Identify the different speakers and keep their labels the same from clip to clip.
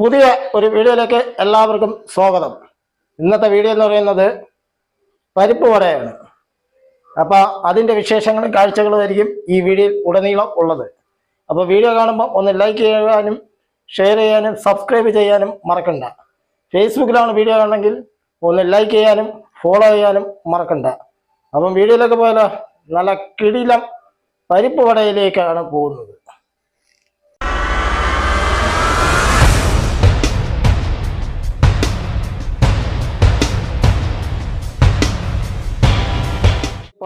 Speaker 1: പുതിയ ഒരു വീഡിയോയിലേക്ക് എല്ലാവർക്കും സ്വാഗതം. ഇന്നത്തെ വീഡിയോ എന്ന് പറയുന്നത് പരിപ്പ് വടയാണ്. അപ്പോൾ അതിന്റെ വിശേഷങ്ങളും കാഴ്ചകളും ആയിരിക്കും ഈ വീഡിയോയിൽ ഉടനീളം ഉള്ളത്. അപ്പോൾ വീഡിയോ കാണുമ്പോൾ ഒന്ന് ലൈക്ക് ചെയ്യാനും ഷെയർ ചെയ്യാനും സബ്സ്ക്രൈബ് ചെയ്യാനും മറക്കണ്ട. ഫേസ്ബുക്കിലാണ് വീഡിയോ കാണണമെങ്കിൽ ഒന്ന് ലൈക്ക് ചെയ്യാനും ഫോളോ ചെയ്യാനും മറക്കണ്ട. അപ്പം വീഡിയോയിലേക്ക് പോയാലോ? നല്ല കിടിലം പരിപ്പ് വടയിലേക്കാണ് പോകുന്നത്.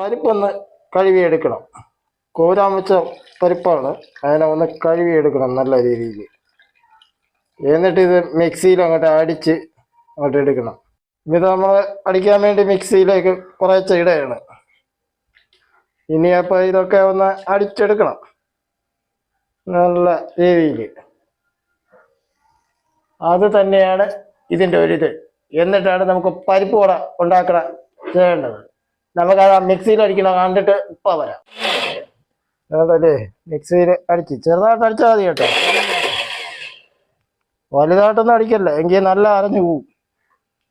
Speaker 1: പരിപ്പൊന്ന് കഴുകിയെടുക്കണം. കോരാൻ വെച്ച പരിപ്പാണ് അതിനെ ഒന്ന് കഴുകിയെടുക്കണം നല്ല രീതിയിൽ എന്നിട്ട് ഇത് മിക്സിയിൽ അങ്ങോട്ട് അടിച്ച് അങ്ങോട്ട് എടുക്കണം. ഇത് നമ്മൾ അടിക്കാൻ വേണ്ടി മിക്സിയിലേക്ക് കുറച്ച് ഇടയാണ്. ഇനി അപ്പോൾ ഇതൊക്കെ ഒന്ന് അടിച്ചെടുക്കണം. നല്ല രീതിയിൽ അത് തന്നെയാണ് ഇതിന്റെ ഒരിത്. എന്നിട്ടാണ് നമുക്ക് പരിപ്പ് വട ഉണ്ടാക്കണം ചെയ്യേണ്ടത്. നമുക്ക് അത് മിക്സിയിൽ അടിക്കണം കണ്ടിട്ട് ഇപ്പം വരാം. അതല്ലേ? മിക്സിയിൽ അടിച്ച്. ചെറുതായിട്ട് അടിച്ചാൽ മതി കേട്ടോ. വലുതായിട്ടൊന്നും അടിക്കല്ല. എങ്കിൽ നല്ല അരഞ്ഞു പോവും.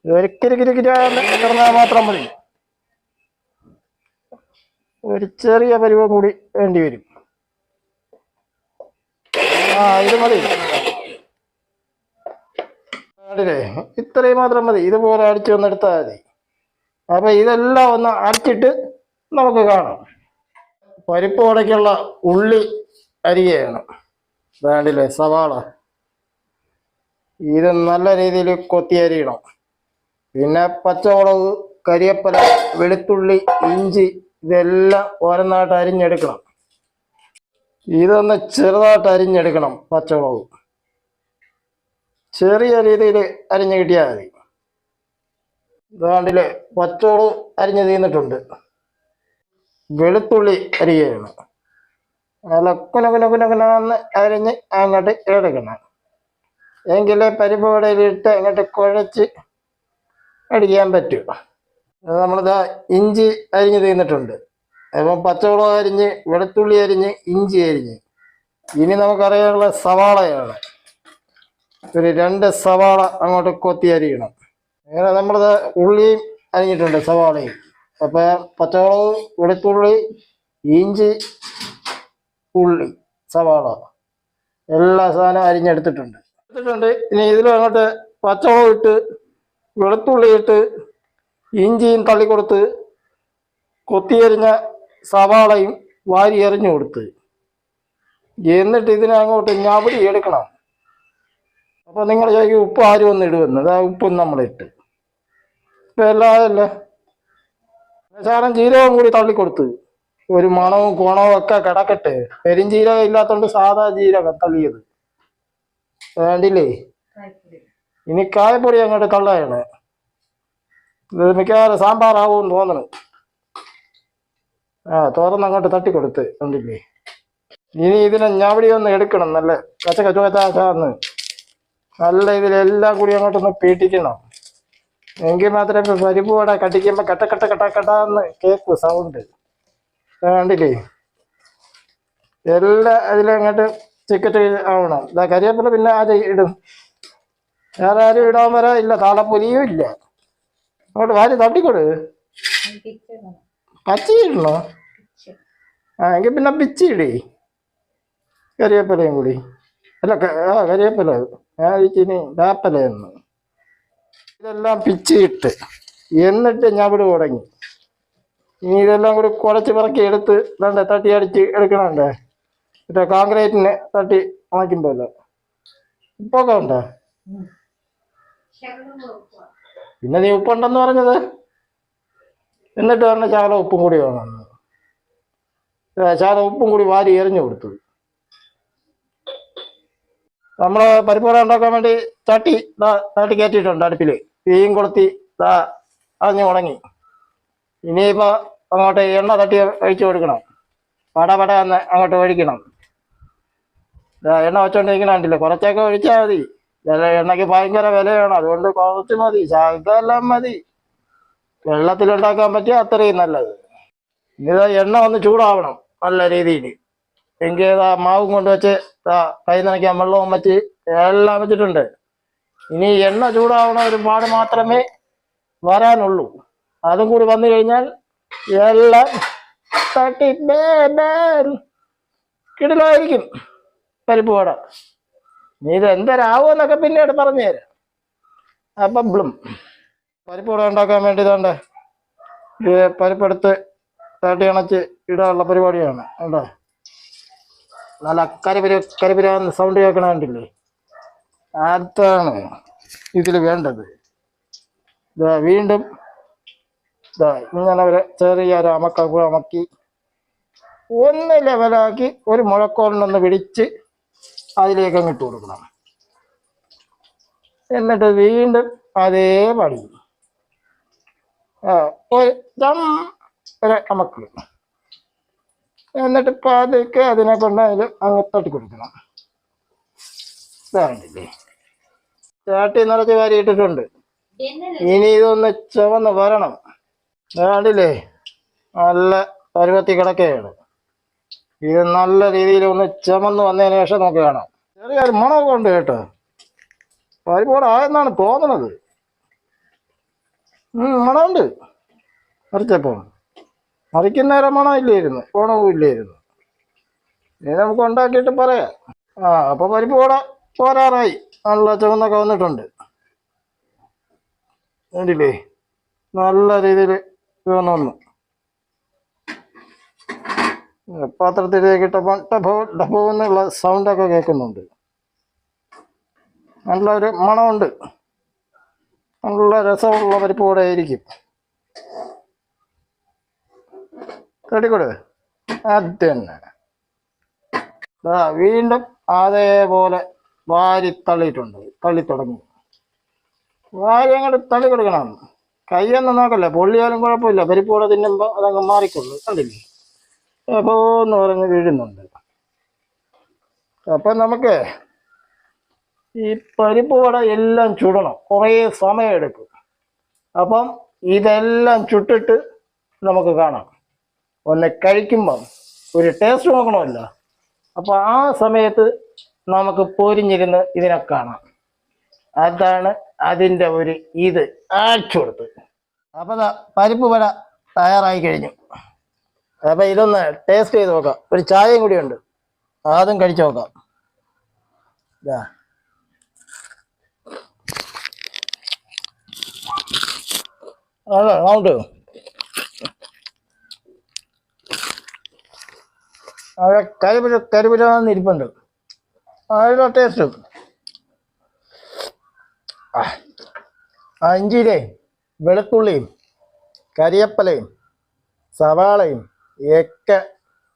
Speaker 1: ഒരിക്കലും കിടന്നാൽ മാത്രം മതി. ഒരു ചെറിയ പരിവം കൂടി വേണ്ടി വരും. ആ ഇത് മതി. ഇത്രയും മാത്രം മതി. ഇതുപോലെ അടിച്ചു വന്നെടുത്താൽ മതി. അപ്പൊ ഇതെല്ലാം ഒന്ന് അരച്ചിട്ട് നമുക്ക് കാണാം. പരിപ്പ് വടയ്ക്കുള്ള ഉള്ളി അരിയാണ് വേണ്ടില്ലേ? സവാള. ഇത് നല്ല രീതിയിൽ കൊത്തി അരിയണം. പിന്നെ പച്ചമുളക് കരിയപ്പല വെളുത്തുള്ളി ഇഞ്ചി ഇതെല്ലാം ഓരോന്നായിട്ട് അരിഞ്ഞെടുക്കണം. ഇതൊന്ന് ചെറുതായിട്ട് അരിഞ്ഞെടുക്കണം പച്ചമുളക്. ചെറിയ രീതിയിൽ അരിഞ്ഞു കിട്ടിയാൽ മതി. ഇതാണ്ടിൽ പച്ചോൾ അരിഞ്ഞ് തീർന്നിട്ടുണ്ട്. വെളുത്തുള്ളി അരിയാണ് നല്ല കുനകുനകുനകുനാന്ന് അരിഞ്ഞ് അങ്ങോട്ട് എടുക്കണം എങ്കിലേ പരിപ്പ് വടയിലിട്ട് അങ്ങോട്ട് കുഴച്ച് അടിക്കാൻ പറ്റൂ. നമ്മളിതാ ഇഞ്ചി അരിഞ്ഞ് തീർന്നിട്ടുണ്ട്. അപ്പം പച്ചവളം അരിഞ്ഞ് വെളുത്തുള്ളി അരിഞ്ഞ് ഇഞ്ചി അരിഞ്ഞ്. ഇനി നമുക്കറിയാനുള്ള സവാളയാണ്. ഒരു രണ്ട് സവാള അങ്ങോട്ട് കൊത്തി അരിയണം. അങ്ങനെ നമ്മളത് ഉള്ളിയും അരിഞ്ഞിട്ടുണ്ട് സവാളയും. അപ്പോൾ പച്ചമുളക് വെളുത്തുള്ളി ഇഞ്ചി ഉള്ളി സവാള എല്ലാ സാധനവും അരിഞ്ഞെടുത്തിട്ടുണ്ട്. എടുത്തിട്ടുണ്ട്. ഇനി ഇതിൽ അങ്ങോട്ട് പച്ചമുളക് ഇട്ട് വെളുത്തുള്ളി ഇട്ട് ഇഞ്ചിയും തള്ളിക്കൊടുത്ത് കൊത്തിയരിഞ്ഞ സവാളയും വാരി എറിഞ്ഞു കൊടുത്ത്. എന്നിട്ട് ഇതിനെ അങ്ങോട്ട് ഞവടി എടുക്കണം. അപ്പോൾ നിങ്ങൾ ചോദിക്കും ഉപ്പ് ആരും ഒന്ന് ഇടുമെന്ന് അതാ ഉപ്പും നമ്മളിട്ട്. ഇപ്പം എല്ലാതല്ല ശാലം ജീരകം കൂടി തള്ളിക്കൊടുത്ത്. ഒരു മണവും ഗുണവും ഒക്കെ കിടക്കട്ടെ. പെരിഞ്ജീരകം ഇല്ലാത്തോണ്ട് സാധാ ജീരകം തള്ളിയത്. വേണ്ടില്ലേ ഇനി കായപ്പൊടി അങ്ങോട്ട് തള്ളയാണ്. ഇത് മിക്കവാറും സാമ്പാറാവും തോന്നണ്. ആ തുറന്ന് അങ്ങോട്ട് തട്ടിക്കൊടുത്ത്. കണ്ടില്ലേ? ഇനി ഇതിനെ ഞവടി ഒന്ന് എടുക്കണം നല്ല കച്ച കച്ച കച്ചാന്ന് നല്ല ഇതിലെല്ലാം കൂടി അങ്ങോട്ടൊന്ന് പീട്ടിക്കണം. എങ്കിൽ മാത്രമേ പരിപ്പ് വട കട്ട കട്ട കട്ട കട്ടാന്ന് കേക്ക് സൗണ്ട് കണ്ടില്ലേ? എല്ലാ അതിലും അങ്ങോട്ട് ടിക്കറ്റ് ആവണം. ഇതാ കരിവേപ്പില പിന്നെ ആരും ഇടും. വേറെ ആരും ഇടാൻ വരാ ഇല്ല. താളപ്പൊലിയും ഇല്ല. അങ്ങോട്ട് വാരി തട്ടിക്കൊടു. പച്ച ഇടണോ ആ എങ്കിൽ പിന്നെ പിച്ചി ഇടേ. കരിയപ്പലയും കൂടി. അല്ല ആ കരിവേപ്പില ഞാൻ ഇച്ചിനി വേപ്പലയെന്ന്. ഇതെല്ലാം പിച്ചിയിട്ട്. എന്നിട്ട് ഞാൻ ഇവിടെ തുടങ്ങി ഇനി ഇതെല്ലാം കൂടി കുറച്ച് പിറക്കി എടുത്ത് വേണ്ട തട്ടി അടിച്ച് എടുക്കണണ്ടേ. മറ്റേ കോൺക്രീറ്റിന് തട്ടി ഉണക്കുമ്പോഴല്ലോ ഉപ്പൊക്കെ ഉണ്ടോ? പിന്നെ നീ ഉപ്പുണ്ടെന്ന് പറഞ്ഞത്? എന്നിട്ട് പറഞ്ഞ ചാല ഉപ്പും കൂടി വേണം ചാല ഉപ്പും കൂടി വാരി എറിഞ്ഞു കൊടുത്തു. നമ്മൾ പരിപ്പുവട ഉണ്ടാക്കാൻ വേണ്ടി തട്ടി തട്ടി കയറ്റിയിട്ടുണ്ട് അടുപ്പിൽ തീയും കൊളുത്തി ഇതാ അഞ്ഞു ഉണങ്ങി ഇനിയിപ്പോൾ അങ്ങോട്ട് എണ്ണ തട്ടി ഒഴിച്ചു കൊടുക്കണം. പട പട എന്ന് അങ്ങോട്ട് ഒഴിക്കണം. എണ്ണ വെച്ചോണ്ടിരിക്കണം കണ്ടില്ലേ? കുറച്ചൊക്കെ ഒഴിച്ചാൽ മതി. എണ്ണയ്ക്ക് ഭയങ്കര വിലയാണ്. അതുകൊണ്ട് കുറച്ച് മതി. ശകലം മതി. വെള്ളത്തിലുണ്ടാക്കാൻ പറ്റിയ അത്രയും നല്ലത്. ഇനി ഇതാ എണ്ണ ഒന്ന് ചൂടാവണം നല്ല രീതിയിൽ. എങ്കിൽ മാവും കൊണ്ട് വെച്ച് ദാ കൈ നനയ്ക്കാൻ വെള്ളവും വെച്ച് എല്ലാം വെച്ചിട്ടുണ്ട്. ഇനി എണ്ണ ചൂടാവണ ഒരു പാട് മാത്രമേ വരാനുള്ളൂ. അതും കൂടി വന്നു കഴിഞ്ഞാൽ എല്ലാം കിടിലായിരിക്കും പരിപ്പ് വട. നീ ഇത് എന്തരാവുമെന്നൊക്കെ പിന്നീട് പറഞ്ഞു തരാം. അപ്പം ബ്ലും. പരിപ്പ് വട ഉണ്ടാക്കാൻ വേണ്ടി ഇതാണ്ട് ഇത് പരിപ്പെടുത്ത് തട്ടി അണച്ച് ഇടാനുള്ള പരിപാടിയാണ്. കേട്ടോ നല്ല കരിപിര കരിപിരാന്ന് സൗണ്ട് കേൾക്കണ കണ്ടില്ലേ? അതാണ് ഇതിൽ വേണ്ടത്? ഇതാ വീണ്ടും ഇതാ ഇങ്ങനെ അവരെ ചെറിയ ഒരു അമക്ക അമക്കി ഒന്ന് ലെവലാക്കി ഒരു മുഴക്കോളിനൊന്ന് പിടിച്ച് അതിലേക്ക് അങ്ങ് ഇട്ട് കൊടുക്കണം. എന്നിട്ട് വീണ്ടും അതേ പണി. ഒരു ദം ഒരു അമക്ക്. എന്നിട്ട് പതുക്കെ അതിനെ കൊണ്ട് അങ്ങ് തട്ടി കൊടുക്കണം ഇതാണ്ടില്ലേ ചാട്ടി നിറച്ച് വാരിയിട്ടിട്ടുണ്ട് ഇനി ഇതൊന്ന് ചുവന്ന് വരണം. വേണ്ടില്ലേ നല്ല പരുവത്തി കിടക്കുകയാണ്. ഇത് നല്ല രീതിയിൽ ഒന്ന് ചുമന്ന് വന്നതിന് ശേഷം നമുക്ക് കാണാം. ചെറിയൊരു മണമൊക്കെ ഉണ്ട് കേട്ടോ. പരിപാടായെന്നാണ് തോന്നുന്നത്. മണമുണ്ട്. മറിച്ചപ്പോ. മറിക്കുന്നേരം മണം ഇല്ലായിരുന്നു ഓണവും ഇല്ലായിരുന്നു. ഇനി നമുക്ക് ഉണ്ടാക്കിയിട്ട് പറയാം. ആ അപ്പൊ പരിപ്പ് കൂടെ പോരാറായി. നല്ല ചുവന്നൊക്കെ വന്നിട്ടുണ്ട്. കണ്ടില്ലേ? നല്ല രീതിയിൽ ചുവന്ന് വന്നു. പാത്രത്തിലേക്ക് ഇട്ടപ്പോൾ ഡബോ ഡബോ എന്നുള്ള സൗണ്ടൊക്കെ കേൾക്കുന്നുണ്ട്. നല്ലൊരു മണമുണ്ട്. നല്ല രസമുള്ള പരിപ്പ് കൂടെ ആയിരിക്കും. കെട്ടിക്കൊടു? അത് തന്നെ. വീണ്ടും അതേപോലെ വാരി തള്ളിയിട്ടുണ്ട്. തള്ളി തുടങ്ങി. വാരി അങ്ങോട്ട് തള്ളി കൊടുക്കണം. കൈയൊന്നും നോക്കല്ല. പൊള്ളിയാലും കുഴപ്പമില്ല. പരിപ്പോടെ തിന്നുമ്പോൾ അതങ്ങ് മാറിക്കൊള്ളു. കണ്ടില്ലേ? അപ്പോൾ എന്ന് പറഞ്ഞ് വീഴുന്നുണ്ട്. അപ്പം നമുക്ക് ഈ പരിപ്പ് വട എല്ലാം ചുടണം. കുറേ സമയം എടുക്കും. അപ്പം ഇതെല്ലാം ചുട്ടിട്ട് നമുക്ക് കാണാം. ഒന്ന് കഴിക്കുമ്പം ഒരു ടേസ്റ്റ് നോക്കണമല്ലോ. അപ്പോൾ ആ സമയത്ത് നമുക്ക് പൊരിഞ്ഞിരുന്ന് ഇതിനെ കാണാം. അതാണ് അതിന്റെ ഒരു ഇത്. ആഴ്ച കൊടുത്ത്. അപ്പോൾ പരിപ്പ് വട തയ്യാറായി കഴിഞ്ഞു. അപ്പോൾ ഇതൊന്ന് ടേസ്റ്റ് ചെയ്ത് നോക്കാം. ഒരു ചായയും കൂടി ഉണ്ട്. ആദ്യം കഴിച്ചു നോക്കാം. ഇതാ അല്ല അങ്ങോട്ട് അതിലെ ടേസ്റ്റ് ആ ഇഞ്ചിയിലേ വെളുത്തുള്ളിയും കരിയപ്പലയും സവാളയും ഒക്കെ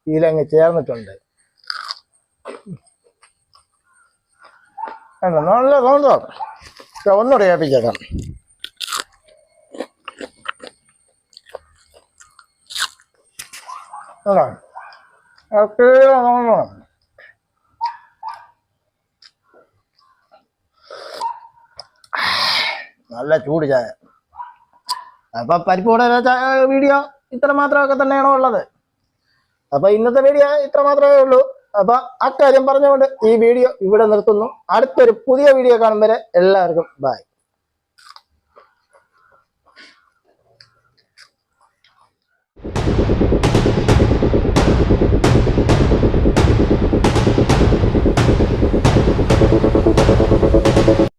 Speaker 1: ഇതിലങ്ങ് ചേർന്നിട്ടുണ്ട്. നല്ല സൗണ്ടോ ഒന്നുകൂടെ ഏൽപ്പിച്ചേക്കാം. അതാ ഒക്കെ നോക്കണം നല്ല ചൂട് ചായ. അപ്പൊ പരിപ്പൂടെ വീഡിയോ ഇത്ര മാത്രമൊക്കെ തന്നെയാണോ ഉള്ളത്? അപ്പൊ ഇന്നത്തെ വീഡിയോ ഇത്ര മാത്രമേ ഉള്ളൂ. അപ്പൊ അക്കാര്യം പറഞ്ഞുകൊണ്ട് ഈ വീഡിയോ ഇവിടെ നിർത്തുന്നു. അടുത്തൊരു പുതിയ വീഡിയോ കാണും വരെ എല്ലാവർക്കും ബൈ